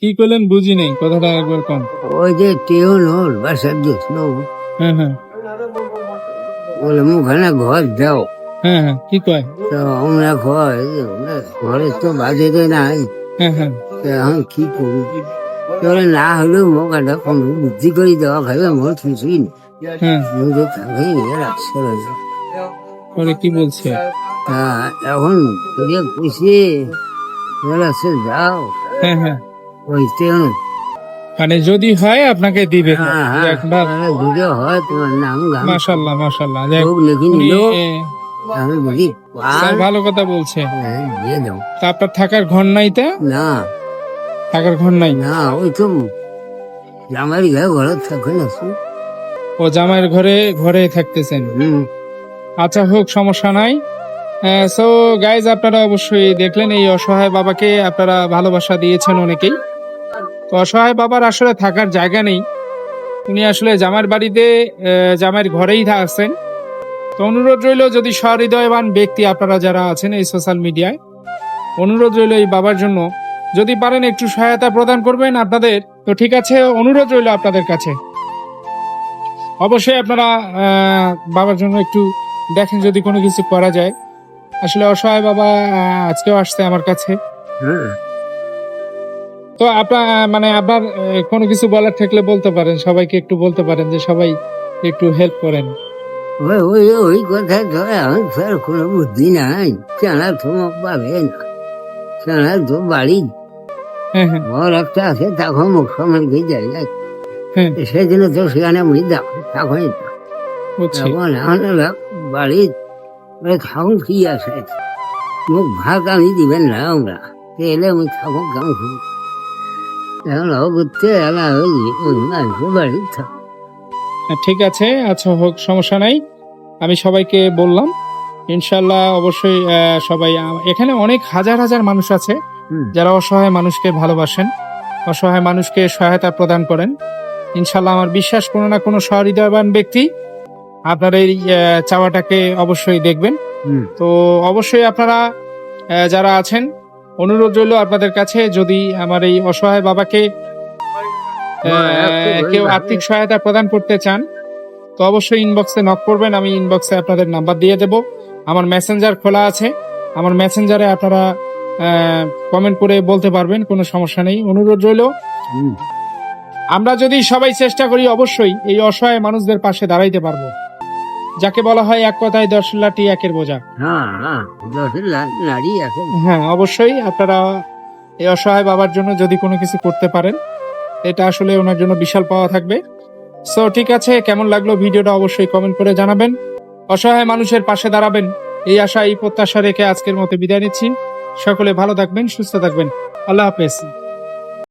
কি করলেন বুঝি নেই কথাটা একবার কম ওই যে টিউন ওর বাসার দেখল হ্যাঁ হ্যাঁ। বলে মুখানে ঘর দাও। হ্যাঁ হ্যাঁ কি কয়? তো আমরা ঘরে তো বাজেতে নাই। হ্যাঁ হ্যাঁ। এখন কি করি তোরে না হলেও কম বুদ্ধি করে দেওয়া খাবে মোর কিছুই হ্যাঁ। পরে কি বলছে? এখন তোকে যাও। হ্যাঁ হ্যাঁ। ওই মানে যদি হয় আপনাকে দিবে। হ্যাঁ হ্যাঁ একবার হয় তোমার নাম মাশাল্লাহ মাশাল্লাহ পার ভালো কথা বলছে। তা আপনার থাকার ঘর নাই তা? না। থাকার ঘর নাই? না ওই তো জামাই ঘরে থাকে না ও জামাইয়ের ঘরে ঘরে থাকতেছেন। আচ্ছা হোক সমস্যা নাই। সো গাইজ আপনারা অবশ্যই দেখলেন এই অসহায় বাবাকে। আপনারা ভালোবাসা দিয়েছেন অনেকেই। অসহায় বাবার আসলে থাকার জায়গা নেই। উনি আসলে জামার বাড়িতে জামাইয়ের ঘরেই থাকছেন তো অনুরোধ রইল, যদি সহৃদয়বান ব্যক্তি আপনারা যারা আছেন এই সোশ্যাল মিডিয়ায়, অনুরোধ রইল এই বাবার জন্য। যদি পারেন একটু সহায়তা প্রদান করবেন আপনাদের, তো ঠিক আছে, অনুরোধ রইল আপনাদের কাছে। অবশ্যই আপনারা বাবার জন্য একটু দেখেন যদি কোনো কিছু করা যায়। আসলে অসহায় বাবা আজকেও আসছে আমার কাছে। তো আপনার মানে আপনার আহ, কোনো কিছু বলার থাকলে বলতে পারেন সবাইকে একটু বলতে পারেন যে সবাই একটু হেল্প করেন। ওই ওই ওই কথা তো এখন স্যার কোনো বুদ্ধি নাই। চানা তো পাবে না। চানা তো বাড়ি। হ্যাঁ হ্যাঁ। একটা আছে তখন মুখ সময় দিয়ে যায় হ্যাঁ। সেদিন তো সেখানে আমি তখনই। তখন এখন এরা বাড়ি খাউন কি আছে? মুখ ভাত আমি দিবেন না আমরা। এলে আমি খাব গাম খাব হ্যাঁ, ঠিক আছে আচ্ছা হোক সমস্যা নাই আমি সবাইকে বললাম ইনশাল্লাহ অবশ্যই সবাই এখানে অনেক হাজার হাজার মানুষ আছে। যারা অসহায় মানুষকে ভালোবাসেন অসহায় মানুষকে সহায়তা প্রদান করেন ইনশাল্লাহ আমার বিশ্বাস কোনো না কোনো সহৃদয়বান ব্যক্তি আপনার এই চাওয়াটাকে অবশ্যই দেখবেন। তো অবশ্যই আপনারা যারা আছেন অনুরোধ রইল আপনাদের কাছে যদি আমার এই অসহায় বাবাকে কেউ আর্থিক সহায়তা প্রদান করতে চান তো অবশ্যই ইনবক্সে নক করবেন আমি ইনবক্সে আপনাদের নাম্বার দিয়ে দেব। আমার মেসেঞ্জার খোলা আছে আমার মেসেঞ্জারে আপনারা কমেন্ট করে বলতে পারবেন কোনো সমস্যা নেই অনুরোধ রইল। আমরা যদি সবাই চেষ্টা করি অবশ্যই এই অসহায় মানুষদের পাশে দাঁড়াইতে পারব। যাকে বলা হয় এক কথায় দশ একের বোঝা। হ্যাঁ হ্যাঁ নারী আছে হ্যাঁ অবশ্যই আপনারা এই অসহায় বাবার জন্য যদি কোনো কিছু করতে পারেন এটা আসলে ওনার জন্য বিশাল পাওয়া থাকবে। সো ঠিক আছে কেমন লাগল ভিডিওটা অবশ্যই কমেন্ট করে জানাবেন। অসহায় মানুষের পাশে দাঁড়াবেন এই আশা এই প্রত্যাশা রেখে আজকের মতো বিদায় নিচ্ছি। সকলে ভালো থাকবেন সুস্থ থাকবেন। আল্লাহ হাফেজ।